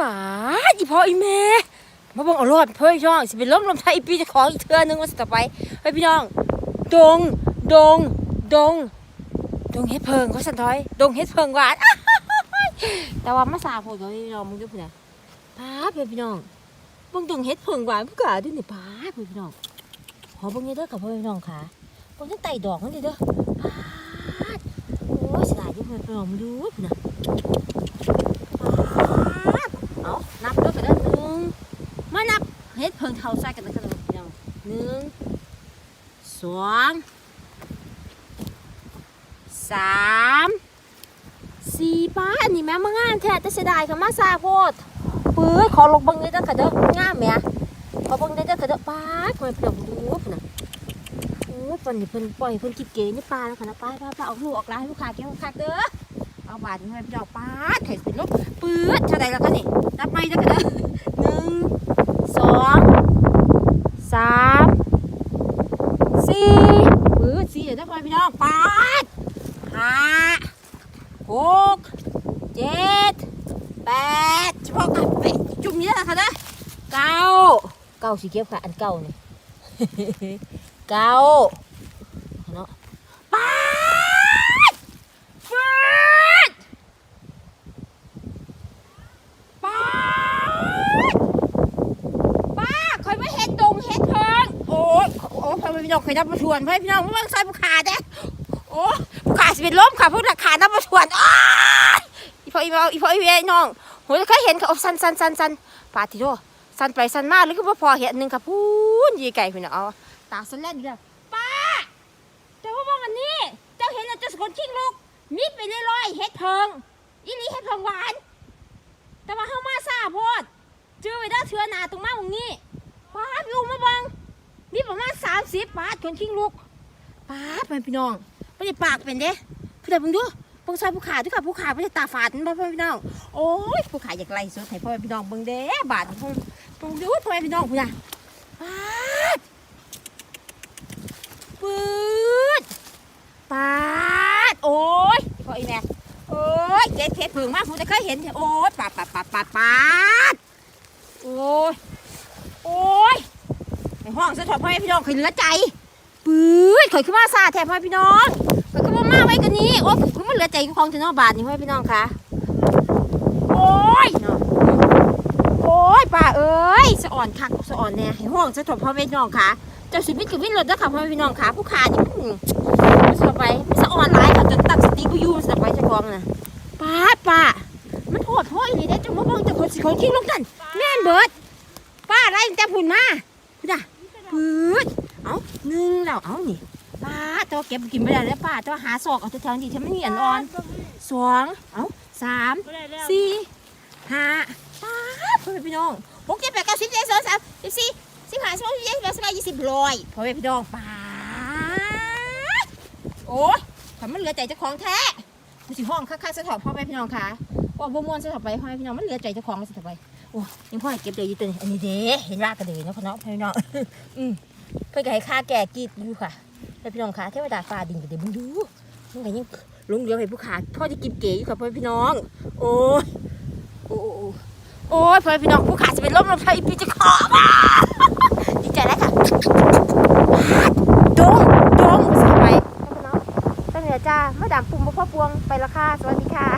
ป๋าอีพ่ออีแม่มาบิ่งเอารอดเพื่อนพี่น้องสิเป็นล้มลมไทยปีจะของอีกเทื่อนึงวันต่อไปเฮ้พี่น้อง ดง ดง ดง ดงเฮ็ดเพิงเขาสันท้อย ดงเฮ็ดเพิงหวานแต่ว่ามาสาโพดเขาพี่น้องมึงดูเพื่อนป้าเพื่อนพี่น้องเบิ่งดงเฮ็ดเพิงหวานผู้กาด้วยนี่ป้าเพื่อนพี่น้องขอเบิ่งนี้เด้อกับเพื่อนพี่น้องค่ะเบิ่งทั้งไต่ดอกมันเด้อป้าดโอ้ยสียดายอยู่เพื่อนพี่น้องมึงดูเพื่อนนะป้าดเอานับเด้อกันเด้อหนึ่งมานับเฮ็ดเพิงเท่าใส่กันเด้อกันเด้อพี่น้องหนึ่งสองสามสี่ป้าอันนี้แม่มางานแท้แต่เสียดายค่ะมาซาโพดปื้ยขอลงบังนี้เด้อค่ะเด้องามแม่ขอบังนี้เด้อค่ะเด้อป้าดเพิ่นเพิ่นดูนะโอ้ยเพิ่นนี่เพิ่นปล่อยเพิ่นกินเก๋นี่ปลาแล้วค่ะนะป้าป้าป้าเอาลูกออกลาให้ลูกค้าเก็บลูกค้าเด้อเอาบาทนี่ให้พี่ดอกป้าดไข่เป็นลูกปื้ดเท่าใดแล้วคะนี่นับไปเด้อค่ะเด้อหนึ่งสองสามสี่ ปื้ดสี่เดี๋ยวจะคอยพี่น้องป้าดห้าหกเจ็ดแปดเฉพาะกันไปจุ่มเยอะค่ะนะเก้าเก้าสีเก็บค่ะ อันเก้านี่เก้าเนาะป้าดฟืดป้าดป้าคอยมาเฮ็ดดงเฮ็ดเพิงโอ้ยโอ้ย พี่น้องเคยนับมาทวนพ่อพี่น้องเมื่อใส่ผู้ขาเด้โอ้ผู้ขาสิเป็นล้มค่ะผู้ขานับมาทวนอ้าอีพ่ออีพ่ออีพ่ออีแม่น้องโหยเคยเห็นเขาเอาสันสันสันสันปาติโดสันไปสันมาหรือคือพ่อพอเห็นหนึ่งค่ะพูนยีไก่พี่น้องเอาตาสันแล่นอีกแล้วป้าเจ้าว่าอันนี้เจ้าเห็นแล้วเจ้าสกนชิงลูกมิดไปเรื่อยๆเฮ็ดเพิงอีหลีเฮ็ดเพิงหวาน แต่ว่าเฮามาซาโพดเจอไว้ได้เทือหนาตรงมาตรงนี้ป้าดลูกมาบัง มีประมาณสามสิบปาดคนชิงลูกปาดไปพี่น้องไม่ได้ปากเป็นเด้พี่แต่เพิ่งดูเพิ่งซอยผู้ขาด้วยค่ะผู้ขาไม่ได้ตาฝาดนั่นพ่อพี่น้องโอ้ยผู้ขาอยากไล่สุดให้พ่อพี่น้องเบิ่งเด้บาดเพิ่งเพิ่งดูพ่อพี่น้องพุ่นน่ะปาดปืดปาดโอ้ยพ่ออีแม่โอ้ยเจ็ดเพชรผึ่งมากผมจะเคยเห็นโอ้ยปาดปาดปาดปาดปาดโอ้ย ห้องสะท้อนพ่อแม่พี่น้องเคยเหลือใจปื้ดข่อยขึ้นมาซาแทนพ่อพี่น้องข่อยขึ้นมามาไว้กันนี้โอ้ยข่อยมันเหลือใจของจะนอกบาทนี่พ่อพี่น้องค่ะโอ้ยเนาะโอ้ยป้าเอ้ยสะอ่อนคักสะอ่อนแน่ให้ห้องสะทบพ่อพี่น้องค่ะเจ้าสิบินกับวินรถนะคะพ่อพี่น้องค่ะผู้ขานี่มันมันสะไปสะอ่อนหลายค่ะจนตัดสติกูยู่สะไปจะกองน่ะป้าป้ามันโหดพ่ออีนี่ได้จังว่าเบิ่งแต่คนสิคนทิ้งลงกันแม่นเบิดป้าไล่ตั้งแต่พุ่นมาพุ่นน่ะ ปื๊ดเอาหนึ่งแล้วเอานี่ป้าตัวเก็บกินไม่ได้แล้วป้าตัวหาศอกเอาแถวๆนี้ที่มันมีอันอ่อนสองเอาสามสี่ห้าป้าพ่อแม่พี่น้องหกเจ็ดแปดเก้าสิบเจ็ดสองสามสิบสี่สิบห้าสิบหกสิบเจ็ดสิบแปดสิบเก้ายี่สิบร้อยพ่อแม่พี่น้องป้าโอ้ยถ้ามันเหลือใจเจ้าของแท้มันสิห้องคักๆสะถอดพ่อแม่พี่น้องค่ะว่าบ่ม่วนสะถอดไปพ่อแม่พี่น้องมันเหลือใจเจ้าของมันสะถอดไป โอ้ยังพ่อให้เก็บเลยอยู่ตัวนี้อันนี้เด้เห็นรากกระเดือนะพ่อเนาะพ่อแม่พี่น้องอืมเพื่อให้ค่าแก่กีดอยู่ค่ะแต่พี่น้องคะเทวดาฟ้าดินก็เดี๋ยวมึงดูมึงก็ยังลงเหลือให้ผู้ขาพ่อจะกินเก๋อยู่ค่ะพ่อพี่น้อง โอ้ยโอ้โอ้โอ้ยพ่อพี่น้องผู้ขาจะเป็นลมลมไฟปีจะขอมาดีใจแล้วค่ะดงดงสบายพี่น้องตั้งแต่จ้าเมาดามปุ่มพ่อพวงไปละค่ะสวัสดีค่ะ